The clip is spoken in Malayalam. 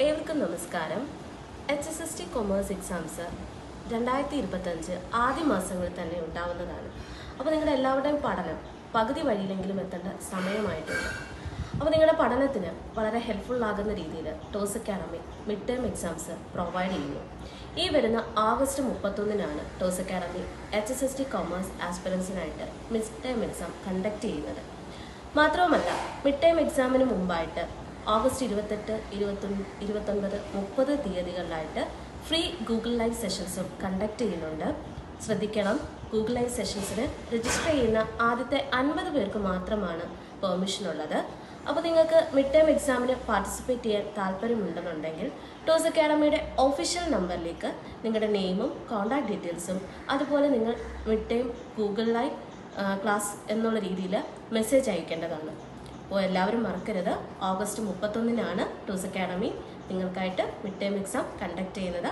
ഏവർക്കും നമസ്കാരം. H S S T commerce exams രണ്ടായിരത്തി ഇരുപത്തഞ്ച് ആദ്യ മാസങ്ങളിൽ തന്നെ ഉണ്ടാവുന്നതാണ്. അപ്പോൾ നിങ്ങളുടെ എല്ലാവരുടെയും പഠനം പകുതി വഴിയിലെങ്കിലും എത്തേണ്ട സമയമായിട്ടുണ്ട്. അപ്പോൾ നിങ്ങളുടെ പഠനത്തിന് വളരെ ഹെൽപ്ഫുൾ ആകുന്ന രീതിയിൽ Toss Academy mid term exams provide ചെയ്യുന്നു. ഈ വരുന്ന August മുപ്പത്തൊന്നിനാണ് Toss Academy H S S T commerce ആസ്പിറൻസിനായിട്ട് mid term exam conduct ചെയ്യുന്നത്. മാത്രവുമല്ല മിഡ് ടേം എക്സാമിന് മുമ്പായിട്ട് ഓഗസ്റ്റ് ഇരുപത്തെട്ട് ഇരുപത്തൊന്ന് ഇരുപത്തൊൻപത് മുപ്പത് തീയതികളിലായിട്ട് ഫ്രീ ഗൂഗിൾ ലൈവ് സെഷൻസും കണ്ടക്ട് ചെയ്യുന്നുണ്ട്. ശ്രദ്ധിക്കണം ഗൂഗിൾ ലൈവ് സെഷൻസിന് രജിസ്റ്റർ ചെയ്യുന്ന ആദ്യത്തെ അൻപത് പേർക്ക് മാത്രമാണ് പെർമിഷൻ ഉള്ളത് അപ്പോൾ നിങ്ങൾക്ക് മിഡ് ടേം എക്സാമിന് പാർട്ടിസിപ്പേറ്റ് ചെയ്യാൻ താല്പര്യമുണ്ടെന്നുണ്ടെങ്കിൽ ടോസ് അക്കാഡമിയുടെ ഓഫീഷ്യൽ നമ്പറിലേക്ക് നിങ്ങളുടെ നെയിമും കോൺടാക്ട് ഡീറ്റെയിൽസും അതുപോലെ നിങ്ങൾ mid term Google live class എന്നുള്ള രീതിയിൽ മെസ്സേജ് അയക്കേണ്ടതാണ്. അപ്പോൾ എല്ലാവരും മറക്കരുത്. ഓഗസ്റ്റ് മുപ്പത്തൊന്നിനാണ് ടൂസ് അക്കാഡമി നിങ്ങൾക്കായിട്ട് മിഡ് ടൈം എക്സാം കണ്ടക്ട് ചെയ്യുന്നത്.